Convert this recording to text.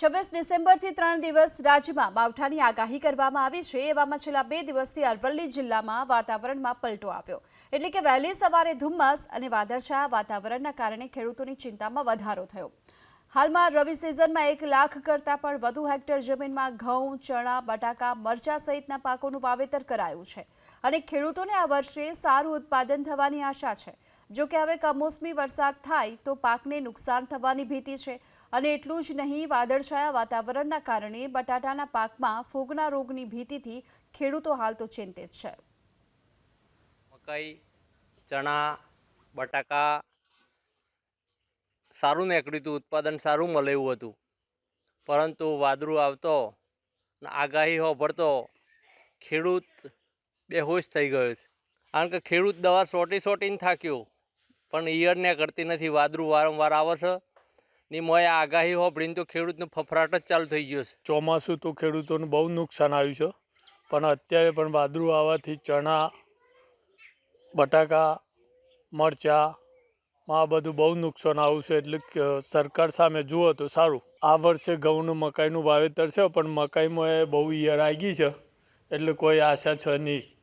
છવ્વીસ ડિસેમ્બરથી ત્રણ દિવસ રાજ્યમાં માવઠાની આગાહી કરવામાં આવી છે. એવામાં છેલ્લા બે દિવસથી અરવલ્લી જિલ્લામાં વાતાવરણમાં પલટો આવ્યો. એટલે કે વહેલી સવારે ધુમ્મસ અને વાદળછાયા વાતાવરણના કારણે ખેડૂતોની ચિંતામાં વધારો થયો. હાલમાં રવિ સિઝનમાં એક લાખ કરતાં પણ વધુ હેક્ટર જમીનમાં ઘઉં, ચણા, બટાકા, મરચા સહિતના પાકોનું વાવેતર કરાયું છે. અને ખેડૂતોને આ વર્ષે સારું ઉત્પાદન થવાની આશા છે. જો કે હવે કમોસમી વરસાદ થાય તો પાકને નુકસાન થવાની ભીતિ છે. અને એટલું જ નહીં, વાદળછાયા વાતાવરણના કારણે બટાટાના પાકમાં ફૂગના રોગની ભીતિથી ખેડૂતો હાલ તો ચિંતિત છે. મકાઈ, ચણા, બટાકા સારું નીકળ્યું હતું, ઉત્પાદન સારું મળે એવું હતું. પરંતુ વાદળું આવતો આગાહી હોભળતો ખેડૂત બેહોશ થઈ ગયો છે. કારણ કે ખેડૂત દવા સોટી સોટીને થાક્યો, પણ ઈયળને કરતી નથી, વાદળું વારંવાર આવે છે. ની મોય આગાહી હોભળીને તો ખેડૂતનો ફફરાટ જ ચાલુ થઈ ગયો છે. ચોમાસું તો ખેડૂતોને બહુ નુકસાન આવ્યું છે, પણ અત્યારે પણ વાદળું આવવાથી ચણા, બટાકા, મરચાં આ બધું બહુ નુકસાન આવ્યું છે એટલે સરકાર સામે જુઓ તો સારું. આ વર્ષે ઘઉંનું મકાઈનું વાવેતર છે, પણ મકાઈમાં એ બહુ ઈયર આવી ગઈ છે. એટલે કોઈ આશા છે નહીં.